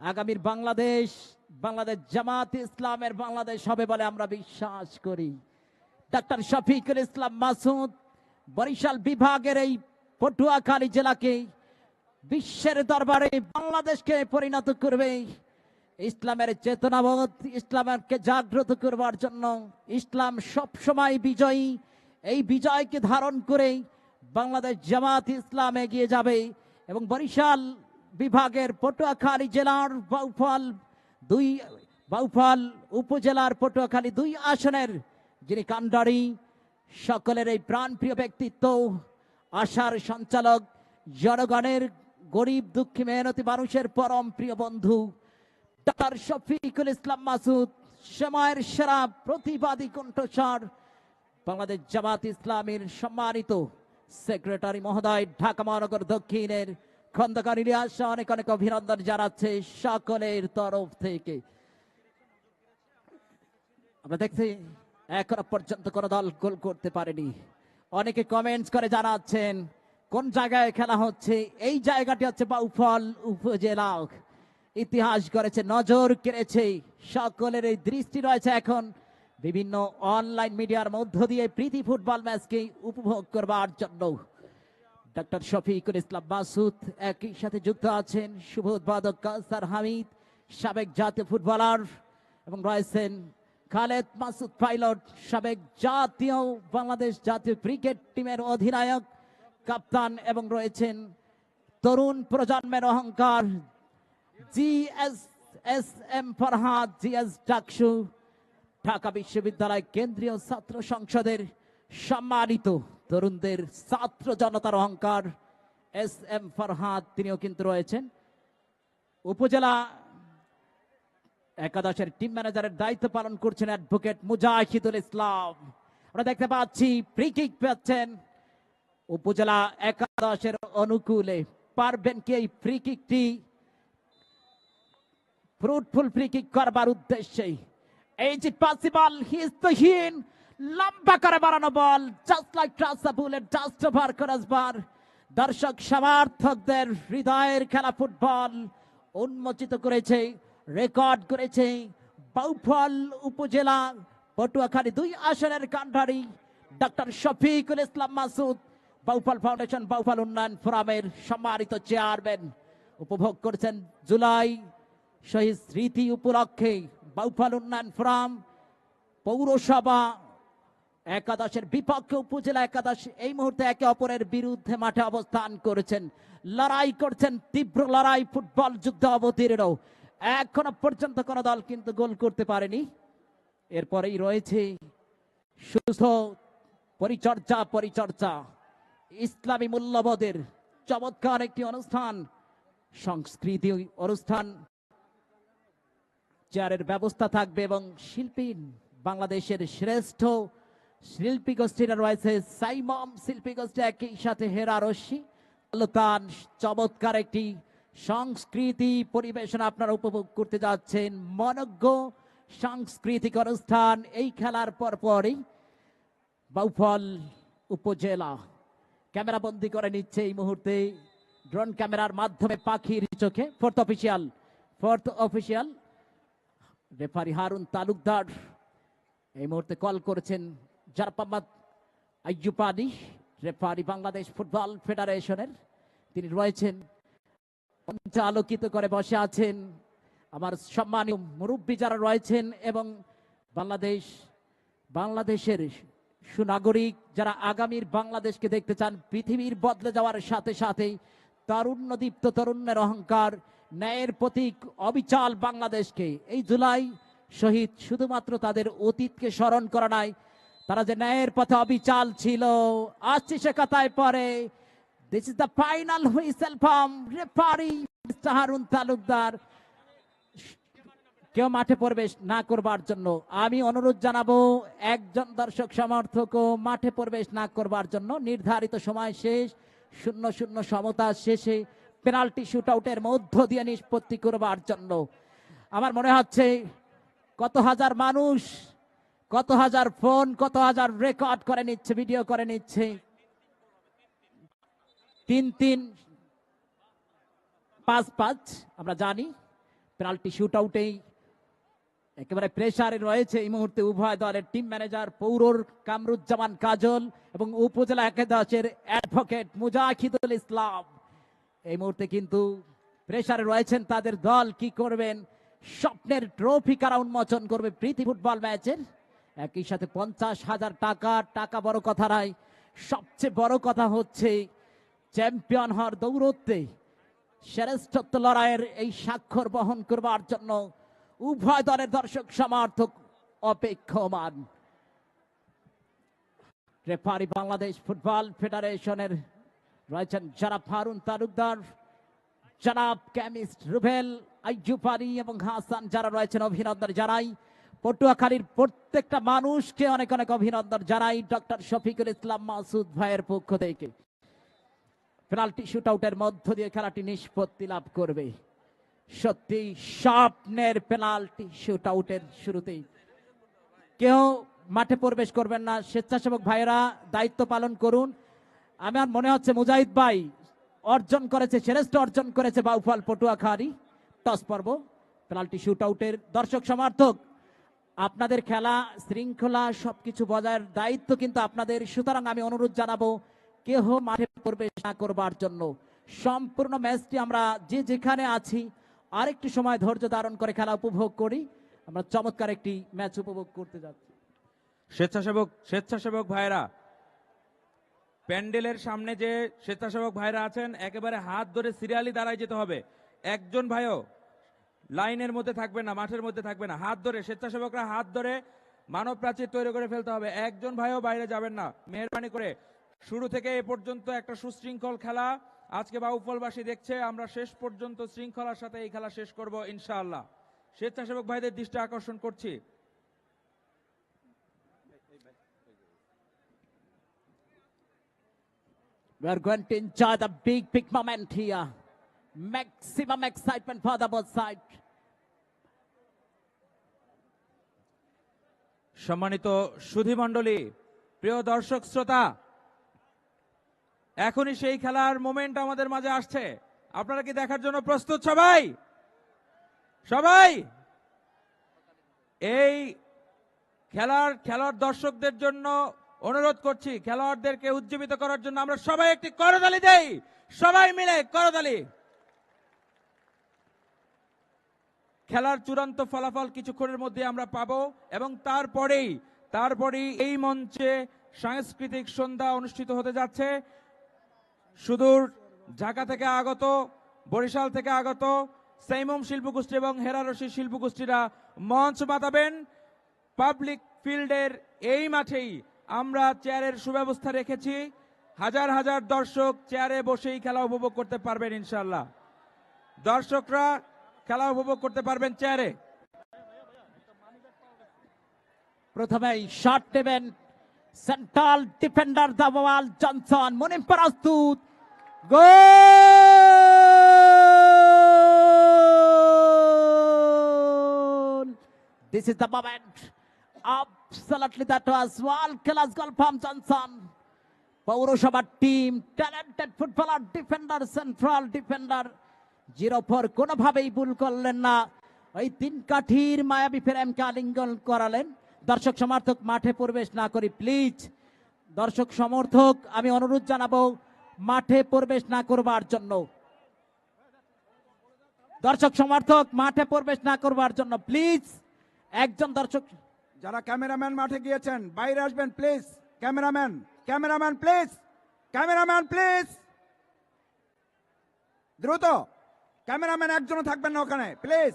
আগামীর বাংলাদেশ বাংলাদেশ জামাত ইসলামের বাংলাদেশ হবে বলে আমরা বিশ্বাস করি। ডাক্তার শফিকুল ইসলাম মাসুদ, বরিশাল বিভাগের এই পটুয়াখালী জেলাকে বিশ্বের দরবারে বাংলাদেশকে পরিণত করবে। ইসলামের চেতনাবোধ, ইসলামকে জাগ্রত করবার জন্য ইসলাম সব সময় বিজয়ী। এই বিজয়কে ধারণ করে বাংলাদেশ জামাত ইসলাম এগিয়ে যাবে এবং বরিশাল বিভাগের পটুয়াখালী জেলার বাউফল দুই, বাউফল উপজেলার পটুয়াখালী দুই আসনের যিনি কান্ডারি, সকলের এই প্রাণপ্রিয় ব্যক্তিত্ব, আশার সঞ্চালক, জনগণের গরিব দুঃখী মেহনতি মানুষের পরম প্রিয় বন্ধু, ডাক্তার শফিকুল ইসলাম মাসুদ, সময়ের সেরা প্রতিবাদী কণ্ঠস্বর, বাংলাদেশ জামাত ইসলামের সম্মানিত সেক্রেটারি মহোদয়, ঢাকা মহানগর দক্ষিণের খন্দকার ইলিয়াস অনেক অনেক অভিনন্দন জানাচ্ছে সকলের তরফ থেকে। আমরা দেখছি, এখনও পর্যন্ত কোন দল গোল করতে পারেনি। অনেকে কমেন্টস করে জানাচ্ছেন, কোন জায়গায় খেলা হচ্ছে? এই জায়গাটি হচ্ছে বাউফল উপজেলা। ইতিহাস করেছে নজর কেড়েছে, সকলের এই দৃষ্টি রয়েছে এখন। বিভিন্ন অনলাইন মিডিয়ার মধ্য দিয়ে প্রীতি ফুটবল ম্যাচকে উপভোগ করবার জন্য। ডক্টর শফিকুল ইসলাম মাসুদ একই সাথে যুক্ত আছেন শুভ উদ্বোধক কাউসার হামিদ, সাবেক জাতীয় ফুটবলার এবং রয়েছেন খালেদ মাসুদ পাইলট, সাবেক জাতীয় বাংলাদেশ জাতীয় ক্রিকেট টিমের অধিনায়ক, কাপ্তান এবং রয়েছেন তরুণ প্রজন্মের অহংকার G S S M Farhad G S DUCSU, Dhaka বিশ্ববিদ্যালয় কেন্দ্রীয় ছাত্র সংসদের সম্মানিত তরুণদের ছাত্র জনতার অহংকার, এস এম ফরহাদ তিনিও কিন্তু রয়েছেন। উপজেলা একাদশের টিম ম্যানেজারের দায়িত্ব পালন করছেন অ্যাডভোকেট মুজাহিদুল ইসলাম। আমরা দেখতে পাচ্ছি ফ্রি কিক পাচ্ছেন উপজেলা একাদশের অনুকূলে পারবেন কি এই ফ্রি কিকটি ফ্রুটফুল ফ্রি কিক করবার উদ্দেশ্যে। এই যে পসিবল হিস্তহীন লম্বা করে বাড়ানো বল জাস্ট লাইক ট্রাস বুলেট জাস্ট ওভার করসবার দর্শক, সমর্থকদের হৃদয়ের খেলা ফুটবল উন্মোচিত করেছে, রেকর্ড করেছে বাউফল উপজেলা পটুয়াখালী দুই আসনের কান্ডারি ডক্টর শফিকুল ইসলাম মাসুদ, বাউফল ফাউন্ডেশন, বাউফল উন্নয়ন ফোরামের সম্মানিত চেয়ারম্যান। উপভোগ করছেন জুলাই শহীদ স্মৃতি উপলক্ষে বাউফল উন্নয়ন ফোরাম, পৌরসভা একাদশের বিপক্ষে উপজেলা একাদশ এই মুহূর্তে একে অপরের বিরুদ্ধে মাঠে অবস্থান করেছেন। লড়াই করছেন, তীব্র লড়াই, ফুটবল যুদ্ধ অবতীর্ণ এখনও পর্যন্ত কোন দল কিন্তু গোল করতে পারেনি। এরপরেই রয়েছে সুস্থ পরিচর্যা পরিচর্যা। ইসলামী মূল্যবোধের চমৎকার একটি অনুষ্ঠান, সংস্কৃতি অনুষ্ঠান। চেয়ারের ব্যবস্থা থাকবে এবং শিল্পী বাংলাদেশের শ্রেষ্ঠ শিল্পী গোষ্ঠীরা রয়েছে সাইমম, শিল্পী গোষ্ঠী একই সাথে হেরা রশ্মি আলোকান, চমৎকার একটি সংস্কৃতি পরিবেশন আপনারা উপভোগ করতে যাচ্ছেন। মনজ্ঞ সাংস্কৃতিক অনুষ্ঠান, এই খেলার পর পরই বাউফল উপজেলা। ক্যামেরা বন্দি করে নিচ্ছে এই মুহূর্তে। ড্রোন ক্যামেরার মাধ্যমে পাখির চোখে। Fourth official fourth official referee Harun Talukdar. এই মুহূর্তে কল করেছেন জারপাম্মাদ আইয়ুপানি রেফারি বাংলাদেশ ফুটবল ফেডারেশনের। তিনি রয়েছেন আলোকিত করে বসে আছেন। আমার সম্মানীয় মুরব্বী যারা রয়েছেন এবং বাংলাদেশ, বাংলাদেশের সুনাগরিক যারা আগামীর বাংলাদেশকে দেখতে চান, পৃথিবীর বদলে যাওয়ার সাথে সাথেই তারুণ্যদীপ্ত তরুণের অহংকার, ন্যায়ের প্রতীক, অবিচাল বাংলাদেশকে এই জুলাই শহীদ শুধুমাত্র তাদের অতীতকে স্মরণ করা নাই তারা যে ন্যায়ের পথে অবিচাল ছিল, আসছে সে কথায় পরে this is the final whistle from referee Harun Talukdar. কেউ মাঠে প্রবেশ না করবার জন্য। আমি অনুরোধ জানাব, একজন দর্শক সমর্থকও মাঠে প্রবেশ না করবার জন্য। নির্ধারিত সময় শেষ, শূন্য শূন্য সমতা শেষে পেনাল্টি শুট আউটের মধ্য দিয়ে নিষ্পত্তি করবার জন্য। আমার মনে হচ্ছে, কত হাজার মানুষ কত হাজার ফোন, কত হাজার রেকর্ড করে নিচ্ছে ভিডিও করে নিচ্ছে। তিন তিন, পাঁচ পাঁচ, আমরা জানি। পেনাল্টি শুট আউটেই একেবারে প্রেসারে রয়েছে এই মুহূর্তে উভয় দলের টিম ম্যানেজার পৌরর কামরুজ্জামান কাজল এবং উপজেলা একাদশের অ্যাডভোকেট মুজাহিদুল ইসলাম। এই মুহূর্তে কিন্তু প্রেসারে রয়েছেন তাদের দল, কি করবেন? স্বপ্নের ট্রফি কারা উন্মোচন করবে? প্রীতি ফুটবল ম্যাচের একই সাথে পঞ্চাশ হাজার টাকা টাকা বড় কথা নয়। সবচেয়ে বড় কথা হচ্ছে, চ্যাম্পিয়ন হওয়ার দৌড়তে শ্রেষ্ঠত্ব লড়াইয়ের এই স্বাক্ষর বহন করবার জন্য উভয় দলের দর্শক সমর্থক অপেক্ষমান। রেফারি বাংলাদেশ ফুটবল ফেডারেশনের রয়েছেন জনাব ফারুন তালুকদার, জনাব কেমিস্ট রুবেল আইজুপারি এবং হাসান যারা রয়েছেন, অভিনন্দন জানাই। পটুয়াখালীর প্রত্যেকটা মানুষকে অনেক অনেক অভিনন্দন জানাই ডক্টর শফিকুল ইসলাম মাসুদ ভাইয়ের পক্ষ থেকে। পেনাল্টি শুট আউটের মধ্য দিয়ে খেলাটি নিষ্পত্তি লাভ করবে। সত্যি স্বপ্নের পেনাল্টি শুট আউটের শুরুতেই। কেউ মাঠে প্রবেশ করবেন না, স্বেচ্ছাসেবক ভাইয়েরা, দায়িত্ব পালন করুন। আমার মনে হচ্ছে মুজাহিদ ভাই অর্জন করেছে শ্রেষ্ঠ অর্জন করেছে বাউফল পটুয়াখালী। টস পর্ব পেনাল্টি শুট আউটের দর্শক সমর্থক আপনাদের খেলা, শৃঙ্খলা, সবকিছু বজায়ের দায়িত্ব কিন্তু আপনাদের। সুতরাং আমি অনুরোধ জানাব, কেহ মাঠে প্রবেশ না করবার জন্য। সম্পূর্ণ ম্যাচটি আমরা যে যেখানে আছি, আরেকটি সময় ধৈর্য ধারণ করে খেলা উপভোগ করি। আমরা চমৎকার একটি ম্যাচ উপভোগ করতে যাচ্ছি। স্বেচ্ছাসেবক স্বেচ্ছাসেবক ভাইরা, প্যান্ডেলের সামনে যে স্বেচ্ছাসেবক ভাইরা আছেন, একেবারে হাত ধরে সিরিয়ালি দাঁড়ায় যেতে হবে। একজন ভাইও লাইনের মধ্যে থাকবে না মাঠের মধ্যে থাকবে না। হাত ধরে স্বেচ্ছাসেবকরা হাত ধরে মানব প্রাচীর তৈরি করে ফেলতে হবে। একজন ভাইও বাইরে যাবেন না। মেহরবানি করে। শুরু থেকে এ পর্যন্ত একটা সুশৃঙ্খল খেলা। আজকে বাউফলবাসী দেখছে আমরা শেষ পর্যন্ত শৃঙ্খলার সাথে এই খেলা শেষ করব ইনশাআল্লাহ। স্বেচ্ছাসেবক ভাইদের দৃষ্টি আকর্ষণ করছি। We are going to enjoy the big, big moment here. Maximum excitement for the both sides. সম্মানিত সুধী মণ্ডলী, প্রিয় দর্শক শ্রোতা, এখনই সেই খেলার মোমেন্ট আমাদের মাঝে আসছে। আপনারা কি দেখার জন্য প্রস্তুত সবাই? সবাই? এই খেলার খেলার দর্শকদের জন্য অনুরোধ করছি, খেলোয়াড়দেরকে উজ্জীবিত করার জন্য আমরা সবাই একটি করতালি দেই। সবাই মিলে করতালি। খেলার চূড়ান্ত ফলাফল কিছুক্ষণের মধ্যে আমরা পাবো এবং তারপরেই তারপরেই এই মঞ্চে সাংস্কৃতিক সন্ধ্যা অনুষ্ঠিত হতে যাচ্ছে। সুদূর ঢাকা থেকে আগত, বরিশাল থেকে আগত, সাইমুম শিল্পগোষ্ঠী এবং হেরারসি শিল্পগোষ্ঠীরা মঞ্চ মাতাবেন পাবলিক ফিল্ডের এই মাঠেই আমরা চেয়ারের সুব্যবস্থা রেখেছি। হাজার হাজার দর্শক চেয়ারে বসেই খেলা উপভোগ করতে পারবেন ইনশাল্লাহ দর্শকরা খেলা উপভোগ করতে পারবেন চেয়ারে। প্রথমেই শট নেবেন সেন্ট্রাল ডিফেন্ডার দাবাল জনসন, মুনিম প্রস্তুত। Goal! This is the moment absolutely that was world class goal from Johnson পৌরসভার team talented footballer defender central defender zero four কোনোভাবেই ভুল করলেন না। ওই তিন কাঠির মায়াবী ফ্রেমকে আলিঙ্গন করালেন। দর্শক সমর্থক, মাঠে প্রবেশ না করি প্লিজ দর্শক সমর্থক, আমি অনুরোধ জানাব, মাঠে প্রবেশ না করবার জন্য। দর্শক সমর্থক, মাঠে প্রবেশ না করবার জন্য প্লিজ একজন দর্শক, যারা ক্যামেরাম্যান মাঠে গিয়েছেন, বাইরে আসবেন please cameraman cameraman please cameraman please দ্রুত। ক্যামেরাম্যান একজনও থাকবেন না ওখানে প্লিজ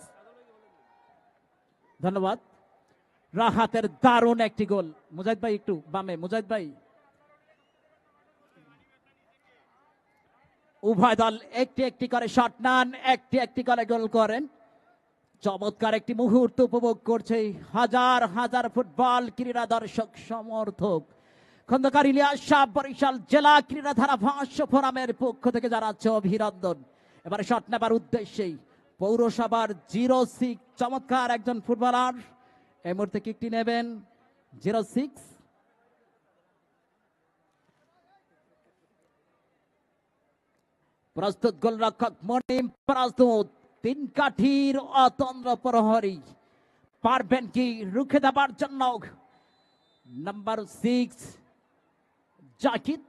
ধন্যবাদ। রাহাতের দারুণ একটি গোল। মুজাহিদ ভাই একটু বামে। মুজাহিদ ভাই। উভয় দল একটি একটি করে শট নান, একটি একটি করে গোল করেন। চমৎকার একটি মুহূর্ত উপভোগ করছে হাজার হাজার ফুটবল ক্রীড়া দর্শক সমর্থক। খন্দকার ইলিয়াস শাহ বরিশাল জেলা ক্রীড়া ধারা ভাষ্য ফোরামের পক্ষ থেকে জানাচ্ছে অভিনন্দন। এবারে শট নেবার উদ্দেশ্যেই পৌরসভার জিরো সিক্স চমৎকার একজন ফুটবলার। এই মুহূর্তে কিকটি নেবেন জিরো সিক্স প্রস্তুত গোলরক্ষক মনিম প্রস্তুত। তিন কাঠির অতন্দ্র প্রহরী। পারবেন কি রুখে দেবার জন্য? নাম্বার সিক্স জাকিদ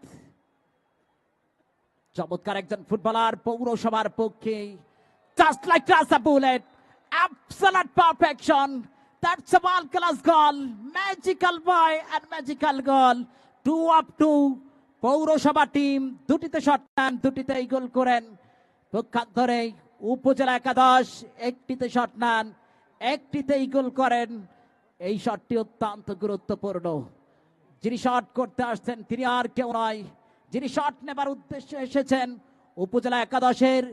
চমৎকার একজন ফুটবলার পৌরসভার পক্ষে। Just like class a bullet absolute perfection that's a world class goal magical boy and magical goal two up two পৌরসভা টিম দুটিতে শট নেন, দুটিতেই গোল করেন। পক্ষান্তরে উপজেলা একাদশ, একটিতে শট নেন, একটিতেই গোল করেন। এই শটটি অত্যন্ত গুরুত্বপূর্ণ। যিনি শট করতে আসছেন তিনি আর কেউ নয় যিনি শট নেবার উদ্দেশ্যে এসেছেন, উপজেলা একাদশের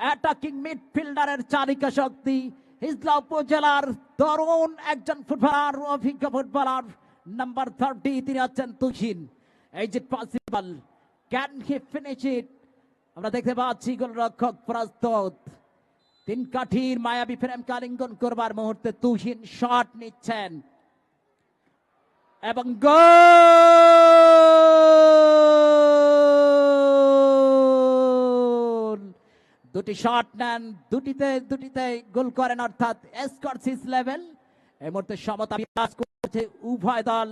অ্যাটাকিং মিডফিল্ডারের চালিকা শক্তি, হিজলা উপজেলার তরুণ একজন ফুটবলার অভিজ্ঞ ফুটবলার নাম্বার থার্টি তিনি আছেন তুহিন। এই যে possible can he finish it আমরা দেখতে পাচ্ছি গোলরক্ষক প্রস্তুত। তিন কাঠির মায়াবী ফ্রেম কালিঙ্গন করবার মুহূর্তে তুহিন শট নিচ্ছেন। এবং গোল! দুটি শট নেন, দুটিতে দুটিতে গোল করেন অর্থাৎ এসকর্সিস লেভেল এই মুহূর্তে সমতা বিরাজ করছে উভয় দল।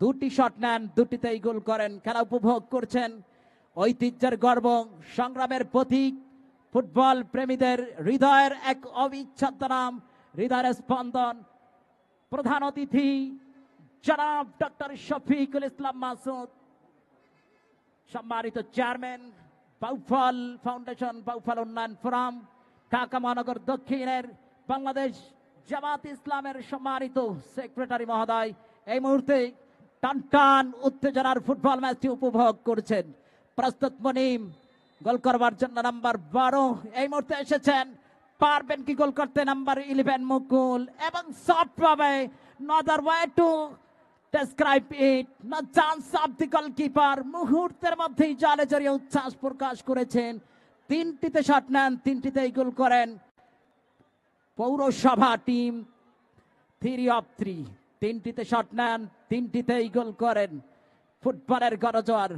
দুটি শট নেন, দুটিতেই গোল করেন। খেলা উপভোগ করছেন ঐতিহ্যের গর্ব, সংগ্রামের প্রতীক, ফুটবল প্রেমীদের হৃদয়ের এক অবিচ্ছেদ্য নাম, হৃদয়ের স্পন্দন। প্রধান অতিথি, জনাব ডক্টর শফিকুল ইসলাম মাসুদ। সম্মানিত চেয়ারম্যান বাউফল ফাউন্ডেশন বাউফল উন্নয়ন ফোরাম ঢাকা মহানগর দক্ষিণের বাংলাদেশ জামাত ইসলামের সম্মানিত সেক্রেটারি মহোদয় এই মুহূর্তে টান টান উত্তেজনার ফুটবল ম্যাচটি উপভোগ করছেন। প্রস্তুত মনিম গোল করবার জন্য নাম্বার বারো। এই মুহূর্তে এসেছেন, পারবেন কি গোল করতে? নাম্বার ইলেভেন মুকুল এবং সফট ভাবে no other way to describe it no chance of the goalkeeper মুহূর্তের মধ্যেই জালে জড়িয়ে উচ্ছ্বাস প্রকাশ করেছেন। তিনটিতে শট নেন, তিনটিতেই গোল করেন। পৌরসভা টিম থ্রি অফ থ্রি তিনটিতে শট নেন, তিনটিতেই গোল করেন। ফুটবলের গরজর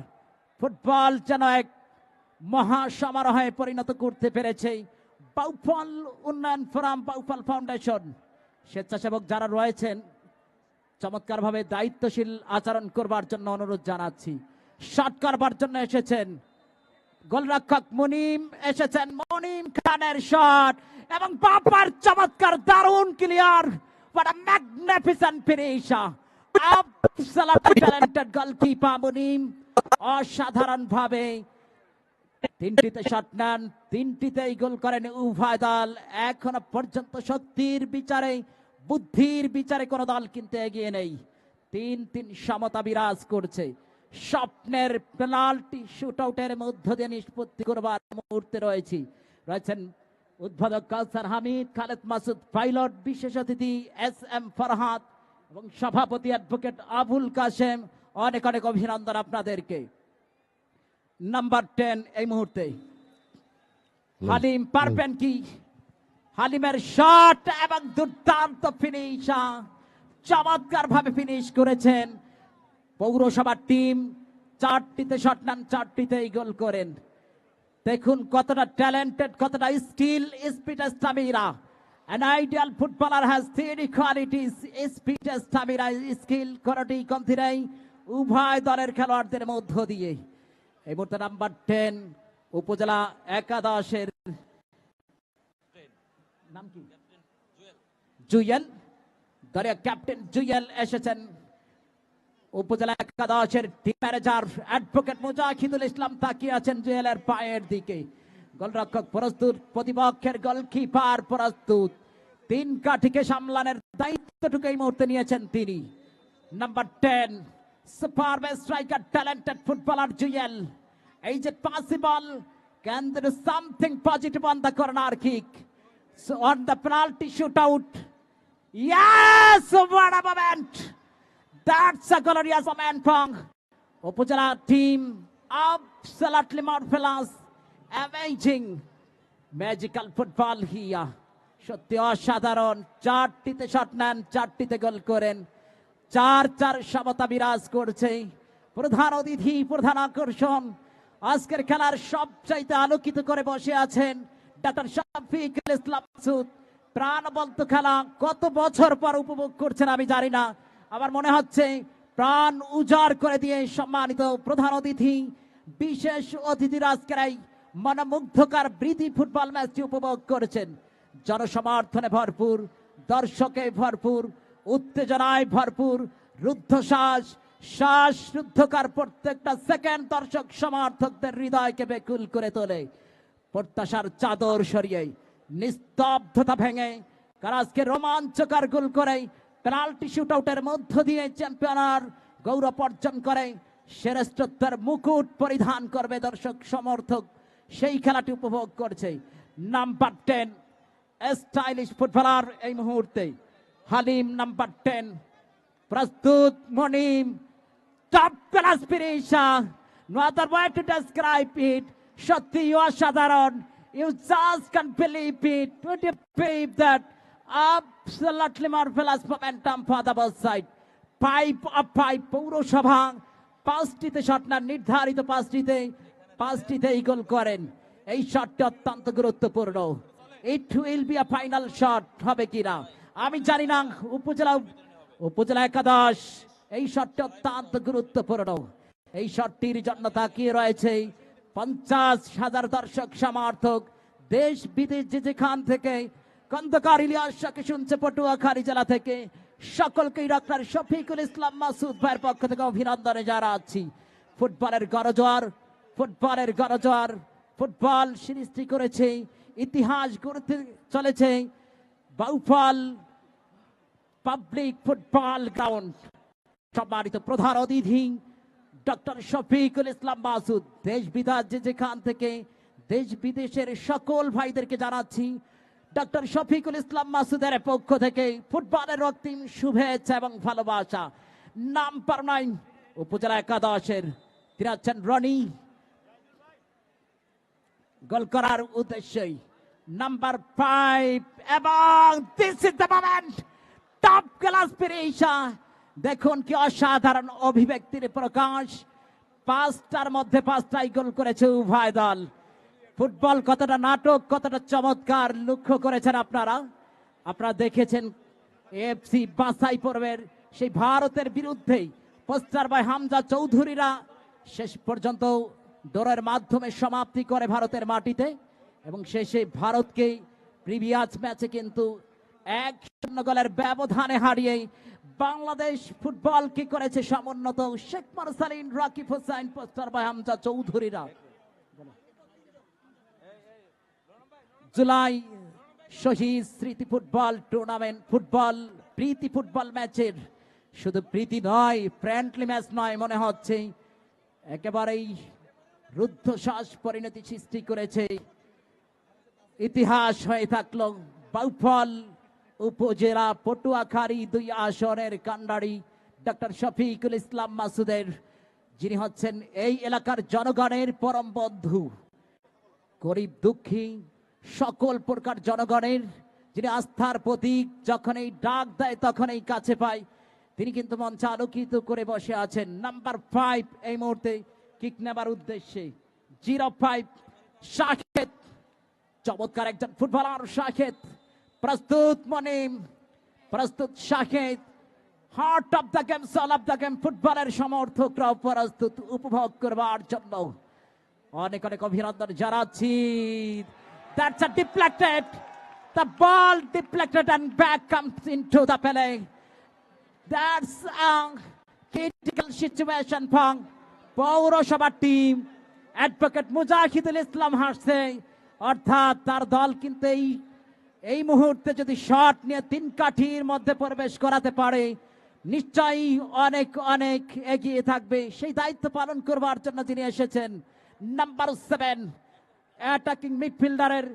ফুটবল যেন এক মহাসমারোহে পরিণত করতে পেরেছে। বাউফল উন্নয়ন ফোরাম, বাউফল ফাউন্ডেশন স্বেচ্ছাসেবক যারা রয়েছেন চমৎকারভাবে দায়িত্বশীল আচরণ করবার জন্য অনুরোধ জানাচ্ছি। শট করবার জন্য এসেছেন গোলরক্ষক মুনিম এসেছেন মুনিম খানের শট এবং বাপার চমৎকার দারুণ clear what a magnificent finish absolutely talented goalkeeper Munim. অসাধারণ ভাবে তিনটিতে শট নেন তিনটিতেই গোল করেন উভয় দল। এখনও পর্যন্ত শক্তির বিচারে বুদ্ধির বিচারে কোনো দল কিন্তু এগিয়ে নেই। তিন তিন সমতা বিরাজ করছে। স্বপ্নের পেনাল্টি শুট আউটের মধ্য দিয়ে নিষ্পত্তি করবার মুহূর্তে রয়েছি। রয়েছেন উদ্বোধক কালসার হামিদ খালেদ মাসুদ পাইলট বিশেষ অতিথি এস এম ফরহাদ এবং সভাপতি অ্যাডভোকেট আবুল কাশেম। অনেক অনেক অভিনন্দন আপনাদেরকে। নাম্বার টেন এই মুহূর্তে। হালিম পারবেন কি? হালিমের শট এবং দুর্দান্ত ফিনিশ চমৎকার ভাবে ফিনিশ করেছেন। পৌরসভার টিম চারটিতে শট নেন চারটিতেই গোল করেন। দেখুন কতটা ট্যালেন্টেড কতটা skill speed stamina An ideal footballer has three qualities, speed, stamina, skill, কোনটি কমতি নেই উভয় দলের খেলোয়াড়দের মধ্য দিয়ে। এই মুহূর্তে নাম্বার টেন উপজেলা একাদশের নাম কি? জুয়েল। দলীয় ক্যাপ্টেন জুয়েল এসেছেন। উপজেলা একাদশের team manager advocate Mujahidul Islam তাকিয়ে আছেন জুয়েলের পায়ের দিকে। গোলরক্ষক প্রস্তুত প্রতিপক্ষের গোলকিপার প্রস্তুত তিন কাঠিকে সামলানোর দায়িত্বটুকু এই মুহূর্তে নিয়েছেন তিনি। Number ten super striker talented footballer Jewel. এই যে possible can dare something positive on the corner kick on the penalty shoot out Yes, what a moment! That's a glorious moment from upazila team absolutely marvelous amazing magical football হিয়া সত্যি অসাধারণ চারটিতে shot নেন চারটিতে গোল করেন। চার চার সমতা বিরাজ করছে। প্রধান অতিথি প্রধান আকর্ষণ। আজকের খেলার সবচাইতে আলোকিত করে বসে আছেন ডাক্তার শফিকুল ইসলাম মাসুদ প্রাণবন্ত খেলা, কত বছর পর উপভোগ করছেন আমি জানি না। আমার মনে হচ্ছে প্রাণ উজাড় করে দিয়ে সম্মানিত প্রধান অতিথি, বিশেষ অতিথিরা আজকের এই মনোমুগ্ধকর প্রীতি ফুটবল ম্যাচটি উপভোগ করেছেন। জনসমর্থনে ভরপুর, দর্শকে ভরপুর, উত্তেজনায় ভরপুর, রুদ্ধশ্বাস শ্বাস রুদ্ধকার প্রত্যেকটা সেকেন্ড দর্শক সমর্থকদের হৃদয়কে বেকুল করে তোলে। প্রত্যাশার চাদর সরিয়ে নিস্তব্ধতা ভেঙে কারণ আজকে রোমাঞ্চকর গোল করে পেনাল্টি শুট আউটের মধ্য দিয়ে চ্যাম্পিয়নার গৌরব অর্জন করে, শ্রেষ্ঠত্বের মুকুট পরিধান করবে দর্শক সমর্থক। সেই খেলাটি উপভোগ করছে নাম্বার টেন, স্টাইলিশ ফুটবলার এই মুহূর্তে। হালিম নাম্বার টেন, প্রস্তুত Munim top class finisher no other way to describe it সত্যি অসাধারণ। You just can believe it you believe that absolutely marvelous momentum for the both side five of five পৌরসভা পাঁচটিতে shot না নির্ধারিত পাঁচটিতে পাঁচটিতে গোল করেন। এই শটটি অত্যন্ত গুরুত্বপূর্ণ। It will be a final shot হবে কিনা আমি জানি না, উপজেলা উপজেলা একাদশ। এই শটটি অত্যন্ত গুরুত্বপূর্ণ। এই শটটির জন্য তাকিয়ে রয়েছে পঞ্চাশ হাজার দর্শক সমর্থক, দেশ বিদেশ যে যেখান থেকে, কন্দকার ইলিয়াস শাকে শুনছে পটুয়াখালী জেলা থেকে। সকলকেই ডক্টর শফিকুল ইসলাম মাসুদ ভাইয়ের পক্ষ থেকে অভিনন্দনে যারা আছি ফুটবলের গরজোয়ার ফুটবলের গরজোয়ার ফুটবল সৃষ্টি করেছে, ইতিহাস গড়তে চলেছে, বাউফল পাবলিক ফুটবল গ্রাউন্ড। সম্মানিত প্রধান অতিথি ডক্টর শফিকুল ইসলাম মাসুদ, দেশ বিদেশ যে যেখান থেকে দেশ বিদেশের সকল ভাইদেরকে জানাচ্ছি, ডক্টর শফিকুল ইসলাম মাসুদের পক্ষ থেকে ফুটবলের রক্তিম শুভেচ্ছা এবং ভালোবাসা। নাম পারনাইন উপজেলা একাদশের তিনি হচ্ছেন রনি। গোল করার উদ্দেশ্যেই নাম্বার ফাইভ এবং this is the moment top class পেরেশা দেখুন কি অসাধারণ অভিব্যক্তির প্রকাশ। পাঁচটার মধ্যে পাঁচটাই গোল করেছে উভয় দল। ফুটবল কতটা নাটক, কতটা চমৎকার লক্ষ্য করেছেন আপনারা? আপনারা দেখেছেন এফসি বাসাই পর্বের সেই ভারতের বিরুদ্ধেই পোস্টার বাই হামজা চৌধুরীরা শেষ পর্যন্ত দৌড়ের মাধ্যমে সমাপ্তি করে ভারতের মাটিতে এবং শেষে ভারতকে প্রিভিয়াস ম্যাচে কিন্তু এক শূন্য গোলের ব্যবধানে হারিয়ে বাংলাদেশ ফুটবল কি করেছে সমুন্নত? শেখ মারসালিন রাকিব হোসাইন পোস্টার বাই হামজা চৌধুরীরা। জুলাই শহীদ স্মৃতি ফুটবল টুর্নামেন্ট, ফুটবল, প্রীতি ফুটবল ম্যাচের। শুধু প্রীতি নয় ফ্রেন্ডলি ম্যাচ নয়, মনে হচ্ছে। একেবারেই রুদ্ধশ্বাস পরিণতি সৃষ্টি করেছে। ইতিহাস হয়ে থাকল বাউফল। উপজেলা পটুয়াখালী দুই আসনের কান্ডারি ডক্টর শফিকুল ইসলাম মাসুদের। যিনি হচ্ছেন এই এলাকার জনগণের পরম বন্ধু, গরিব দুঃখী, সকল প্রকার জনগণের যিনি আস্থার প্রতীক যখন এই ডাক দেয় তখন এই কাছে পায়। তিনি কিন্তু মঞ্চে আলোকিত করে বসে আছেন। নাম্বার ফাইভ এই মুহূর্তে কিক নেবার উদ্দেশ্যে। Zero five Shahed. চমৎকার একজন ফুটবলার, শাহেদ। প্রস্তুত মনিম, প্রস্তুত Shahed heart of the game soul of the game ফুটবলের সমর্থকরাও প্রস্তুত উপভোগ করবার জন্য অনেক অনেক অভিনন্দন জানাচ্ছি That's a deflected. The ball deflected and back comes into the Pele. That's a critical situation for পৌরসভা টিম অ্যাডভোকেট মুজাহিদুল ইসলাম হাসছে অর্থাৎ তার দল কিন্তু এই এই মুহূর্তে যদি শট নিয়ে তিন কাঠির মধ্যে প্রবেশ করাতে পারে, নিশ্চয়ই অনেক অনেক এগিয়ে থাকবে। সেই দায়িত্ব পালন করবার জন্য তিনি এসেছেন, নাম্বার সেভেন অ্যাটাকিং মিডফিল্ডারের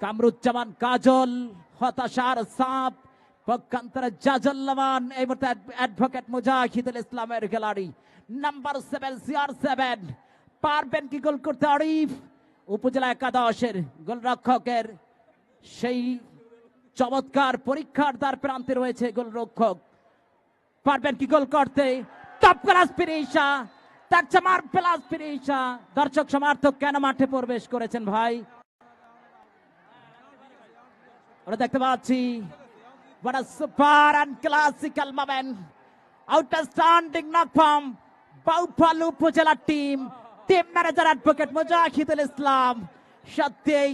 কামরুজ্জামান কাজল, হতাশার সাপ, পক্ষান্তরে জাজল্লামান এই মুহূর্তে অ্যাডভোকেট মুজাহিদুল ইসলামের খেলাড়ি নাম্বার সেভেন সিআর সেভেন পারবেন কি গোল করতে আরিফ? উপজেলা একাদশের গোলরক্ষকের সেই চমৎকার পরীক্ষার দ্বার প্রান্তে রয়েছে গোলরক্ষক। পারবেন কি গোল করতে? টপ ক্লাস ফিনিশা তার চামার প্লাস ফিনিশা দর্শক সমর্থক কেন মাঠে প্রবেশ করেছেন ভাই? আমরা দেখতে পাচ্ছি, what a super and classical moment outstanding knock from বাউফালু upazila team team manager advocate Mujahidul Islam সত্যিই